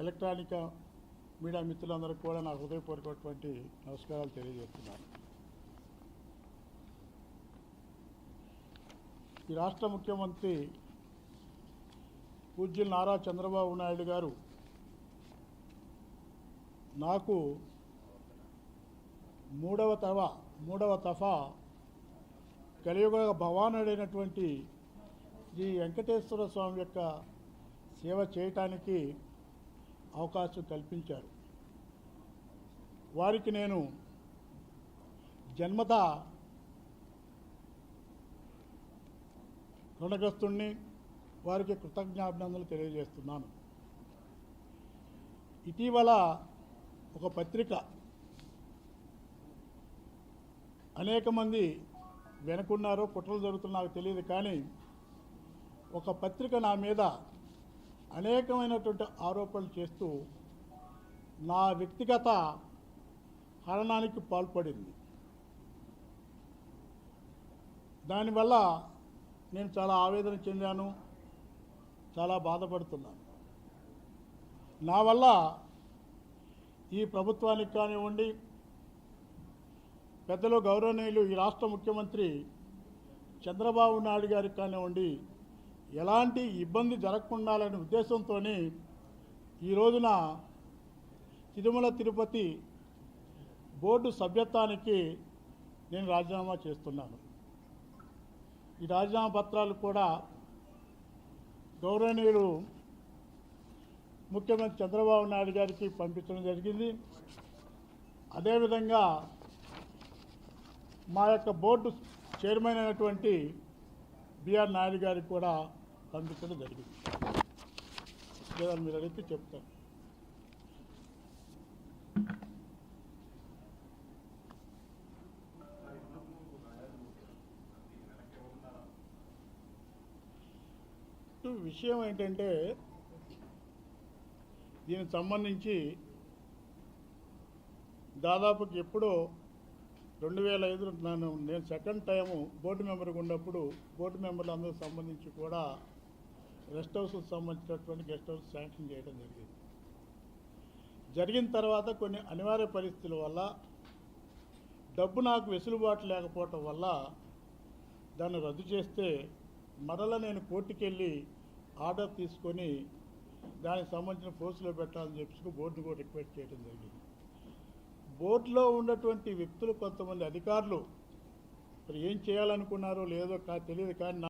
Electronic media మిత్రులందరికీ కూడా నా హృదయపూర్వకటువంటి నమస్కారాలు తెలియజేస్తున్నాను. ఈ రాష్ట్ర ముఖ్యమంత్రి పూజ్యులు నారా చంద్రబాబు నాయుడు గారు నాకు మూడవ తవ మూడవ తఫా కలియుగ భవానుడైనటువంటి శ్రీ వెంకటేశ్వర స్వామి యొక్క సేవ చేయటానికి అవకాశం కల్పించారు. వారికి నేను జన్మత రుణగ్రస్తుణ్ణి వారికి కృతజ్ఞాభినందనలు తెలియజేస్తున్నాను. ఇటీవల ఒక పత్రిక అనేక మంది వెనుకున్నారో కుట్రలు జరుగుతున్నా తెలియదు కానీ ఒక పత్రిక నా మీద అనేకమైనటువంటి ఆరోపణలు చేస్తూ నా వ్యక్తిగత హరణానికి పాల్పడింది. దానివల్ల నేను చాలా ఆవేదన చెందాను చాలా బాధపడుతున్నాను. నా వల్ల ఈ ప్రభుత్వానికి కానివ్వండి పెద్దలు గౌరవనీయులు ఈ రాష్ట్ర ముఖ్యమంత్రి చంద్రబాబు నాయుడు గారికి కానివ్వండి ఎలాంటి ఇబ్బంది జరగకుండాలనే ఉద్దేశంతో ఈ రోజున తిరుమల తిరుపతి బోర్డు సభ్యత్వానికి నేను రాజీనామా చేస్తున్నాను. ఈ రాజీనామా పత్రాలు కూడా గౌరవనీయులు ముఖ్యమంత్రి చంద్రబాబు నాయుడు గారికి పంపించడం జరిగింది. అదేవిధంగా మా యొక్క బోర్డు చైర్మన్ అయినటువంటి బిఆర్ నాయుడు గారికి కూడా పంపించడం జరిగింది. లేదా మీరు అడిగితే చెప్తాను విషయం ఏంటంటే దీనికి సంబంధించి దాదాపుకి ఎప్పుడో రెండు వేల ఐదు నన్ను నేను సెకండ్ టైము బోర్డు మెంబర్గా ఉన్నప్పుడు బోర్డు మెంబర్లు అందరికి సంబంధించి కూడా రెస్ట్ హౌస్కి సంబంధించినటువంటి గెస్ట్ హౌస్ శాంక్షన్ చేయడం జరిగింది. జరిగిన తర్వాత కొన్ని అనివార్య పరిస్థితుల వల్ల డబ్బు నాకు వెసులుబాటు లేకపోవటం వల్ల దాన్ని రద్దు చేస్తే మరలా నేను కోర్టుకెళ్ళి ఆర్డర్ తీసుకొని దానికి సంబంధించిన ఫోర్స్లో పెట్టాలని చెప్పి బోర్డుని కూడా రిక్వెస్ట్ చేయడం జరిగింది. బోర్డులో ఉన్నటువంటి వ్యక్తులు కొంతమంది అధికారులు మరి ఏం చేయాలనుకున్నారో లేదో కా తెలియదు కానీ